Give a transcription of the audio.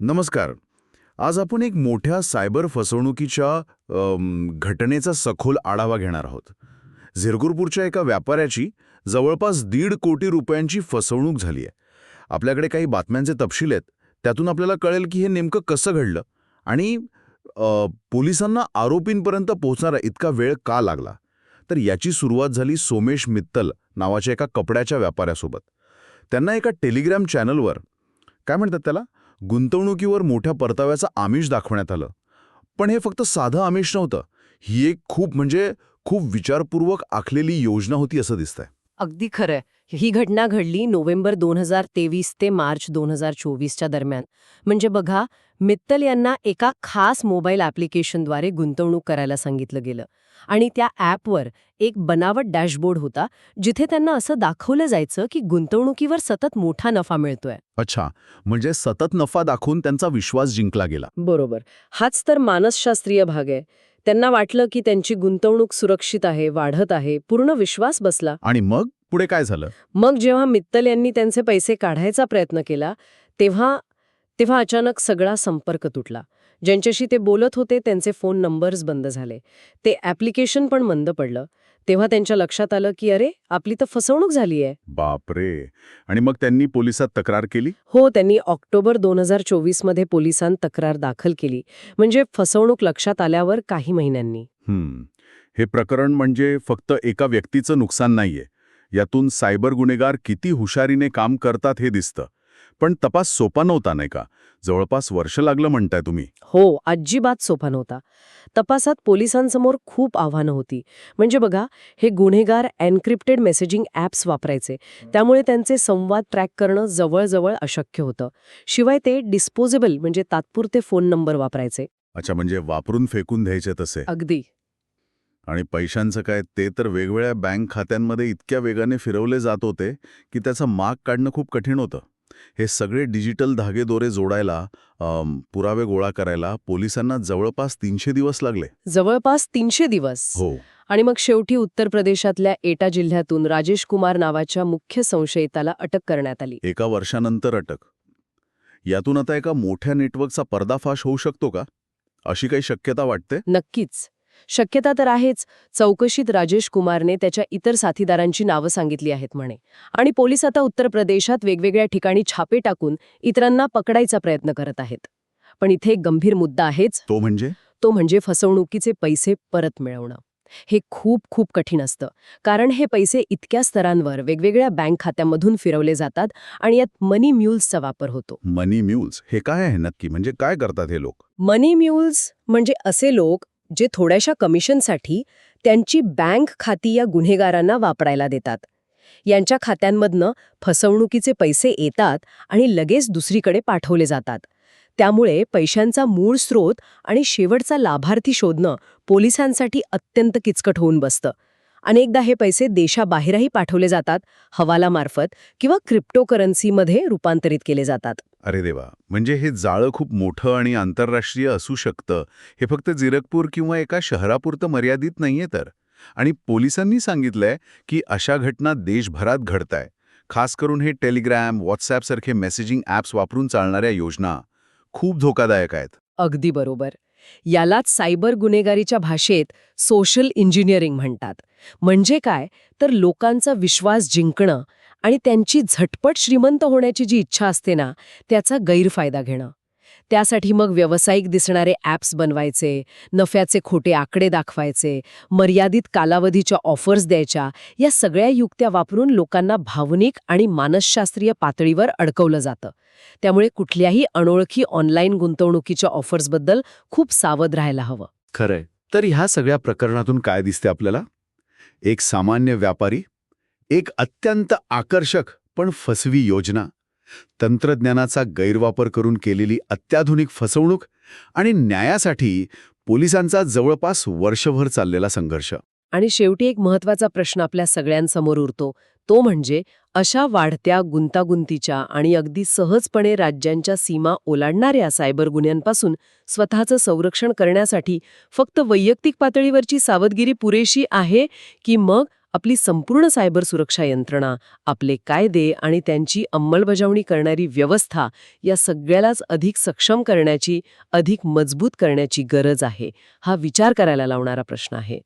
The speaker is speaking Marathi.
नमस्कार. आज आपण एक मोठ्या सायबर फसवणुकीच्या घटनेचा सखोल आढावा घेणार आहोत. झिरगुरपूरच्या एका व्यापाऱ्याची जवळपास दीड कोटी रुपयांची फसवणूक झाली आहे. आपल्याकडे काही बातम्यांचे तपशील आहेत. त्यातून आपल्याला कळेल की हे नेमकं कसं घडलं आणि पोलिसांना आरोपींपर्यंत पोहोचणारा इतका वेळ का लागला? तर याची सुरुवात झाली सोमेश मित्तल नावाच्या एका कपड्याच्या व्यापाऱ्यासोबत. त्यांना एका टेलिग्राम चॅनलवर काय म्हणतात त्याला? गुंतवणुकीवर मोठ्या परताव्याचं आमिष दाखवण्यात आलं. पण हे फक्त साधं आमिष नव्हतं. ही एक खूप म्हणजे खूप विचारपूर्वक आखलेली योजना होती असं दिसतंय. अगदी खरंय. ही घटना घडली नोव्हेंबर दोन हजार तेवीस ते मार्च दोन हजार चोवीसच्या दरम्यान. म्हणजे बघा मित्तल यांना एका खास मोबाईल ॲप्लिकेशनद्वारे गुंतवणूक करायला सांगितलं गेलं. आणि त्या ॲपवर एक बनावट डॅशबोर्ड होता जिथे त्यांना असं दाखवलं जायचं की गुंतवणुकीवर सतत मोठा नफा मिळतोय. अच्छा. म्हणजे सतत नफा दाखवून त्यांचा विश्वास जिंकला गेला. बरोबर. हाच तर मानसशास्त्रीय भाग आहे. त्यांना वाटलं की त्यांची गुंतवणूक सुरक्षित आहे वाढत आहे पूर्ण विश्वास बसला. आणि मग पुढे काय झालं? मग जेव्हा मित्तल यांनी त्यांचे पैसे काढायचा प्रयत्न केला तेव्हा तेव्हा अचानक सगळा संपर्क तुटला. ज्यांच्याशी ते बोलत होते त्यांचे फोन नंबर्स बंद झाले. ते ॲप्लिकेशन पण मंद पडलं. तेव्हा त्यांच्या लक्षात आलं की अरे आपली तर फसवणूक झाली आहे. बापरे! आणि मग त्यांनी पोलिसात तक्रार केली? हो त्यांनी ऑक्टोबर दोन हजार चोवीसमध्ये पोलिसांत तक्रार दाखल केली. म्हणजे फसवणूक लक्षात आल्यावर काही महिन्यांनी. हे प्रकरण म्हणजे फक्त एका व्यक्तीचं नुकसान नाहीये. यातून सायबर गुन्हेगार किती हुशारीने काम करतात हे दिसतं. पण तपास सोपा नव्हता नाही का? जवळपास वर्ष लागलं म्हणताय तुम्ही. हो अजिबात सोपा नव्हता. तपासात पोलिसांसमोर खूप आव्हानं होती. म्हणजे बघा हे गुन्हेगार एन्क्रिप्टेड मेसेजिंग ॲप्स वापरायचे. त्यामुळे त्यांचे संवाद ट्रॅक करणं जवळजवळ अशक्य होतं. शिवाय ते डिस्पोजेबल म्हणजे तात्पुरते फोन नंबर वापरायचे. अच्छा म्हणजे वापरून फेकून द्यायचे तसे. अगदी. आणि पैशांचं काय ते तर वेगवेगळ्या बँक खात्यांमध्ये इतक्या वेगाने फिरवले जात होते की त्याचा माग काढणं खूप कठीण होतं. हे सगळे डिजिटल धागेदोरे जोडायला पुरावे गोळा करायला पोलिसांना जवळपास तीनशे दिवस लागले. जवळपास तीनशे दिवस. हो. आणि मग शेवटी उत्तर प्रदेशातल्या एटा जिल्ह्यातून राजेश कुमार नावाच्या मुख्य संशयिताला अटक करण्यात आली. एका वर्षानंतर अटक. यातून आता एका मोठ्या नेटवर्कचा पर्दाफाश होऊ शकतो का? अशी काही शक्यता वाटते? नक्कीच. शक्यता तर आहेच चौकशीत राजेश कुमारने त्याच्या इतर साथीदारांची नावं सांगितली आहेत म्हणे. आणि पोलीस आता उत्तर प्रदेशात वेगवेगळ्या ठिकाणी छापे टाकून इतरांना पकडायचा प्रयत्न करत आहेत. पण इथे एक गंभीर मुद्दा आहेच. तो म्हणजे? तो म्हणजे फसवणुकीचे पैसे परत मिळवणं. हे खूप खूप कठीण असतं. कारण हे पैसे इतक्या स्तरांवर वेगवेगळ्या बँक खात्यांमधून फिरवले जातात आणि यात मनी म्युल्सचा वापर होतो. मनी म्युल्स? हे काय आहे नक्की? म्हणजे काय करतात हे लोक? मनी म्युल्स म्हणजे असे लोक जे थोड्याशा कमिशनसाठी त्यांची बँक खाती या गुन्हेगारांना वापरायला देतात. यांच्या खात्यांमधनं फसवणुकीचे पैसे येतात आणि लगेच दुसरीकडे पाठवले जातात. त्यामुळे पैशांचा मूळ स्रोत आणि शेवटचा लाभार्थी शोधणं पोलिसांसाठी अत्यंत किचकट होऊन बसतं. अनेकदा हे पैसे देशाबाहेरही पाठवले जातात हवालामार्फत किंवा क्रिप्टोकरन्सीमध्ये रूपांतरित केले जातात. अरे देवा म्हणजे हे जाळं खूप मोठं आणि आंतरराष्ट्रीय असू शकतं. हे फक्त जिरकपूर किंवा एका शहरापुरतं मर्यादित नाहीये तर. आणि पोलिसांनी सांगितलंय की अशा घटना देशभरात घडताय. खास करून हे टेलिग्रॅम व्हॉट्सॲपसारखे मेसेजिंग ॲप्स वापरून चालणाऱ्या योजना खूप धोकादायक आहेत. अगदी बरोबर. यालाच सायबर गुन्हेगारीच्या भाषेत सोशल इंजिनिअरिंग म्हणतात. म्हणजे काय? तर लोकांचा विश्वास जिंकणं आणि त्यांची झटपट श्रीमंत होण्याची जी इच्छा असते ना त्याचा गैरफायदा घेणं. त्यासाठी मग व्यावसायिक दिसणारे ॲप्स बनवायचे नफ्याचे खोटे आकडे दाखवायचे मर्यादित कालावधीच्या ऑफर्स द्यायच्या या सगळ्या युक्त्या वापरून लोकांना भावनिक आणि मानसशास्त्रीय पातळीवर अडकवलं जातं. त्यामुळे कुठल्याही अनोळखी ऑनलाईन गुंतवणुकीच्या ऑफर्सबद्दल खूप सावध राहायला हवं. खरंय. तर ह्या सगळ्या प्रकरणातून काय दिसते आपल्याला? एक सामान्य व्यापारी एक अत्यंत आकर्षक पण फसवी योजना. तंत्रज्ञानाचा गैरवापर करून केलेली अत्याधुनिक फसवणूक आणि न्यायासाठी पोलिसांचा जवळपास वर्षभर चाललेला संघर्ष. आणि शेवटी एक महत्त्वाचा प्रश्न आपल्या सगळ्यांसमोर उरतो. तो म्हणजे अशा वाढत्या गुंतागुंतीच्या आणि अगदी सहजपणे राज्यांच्या सीमा ओलांडणाऱ्या सायबर गुन्ह्यांपासून स्वतःचं संरक्षण करण्यासाठी फक्त वैयक्तिक पातळीवरची सावधगिरी पुरेशी आहे की मग आपली संपूर्ण सायबर सुरक्षा यंत्रणा आपले कायदे आणि त्यांची अंमलबजावणी करणारी व्यवस्था या सगळ्यालाच अधिक सक्षम करण्याची अधिक मजबूत करण्याची गरज आहे हा विचार करायला लावणारा प्रश्न आहे.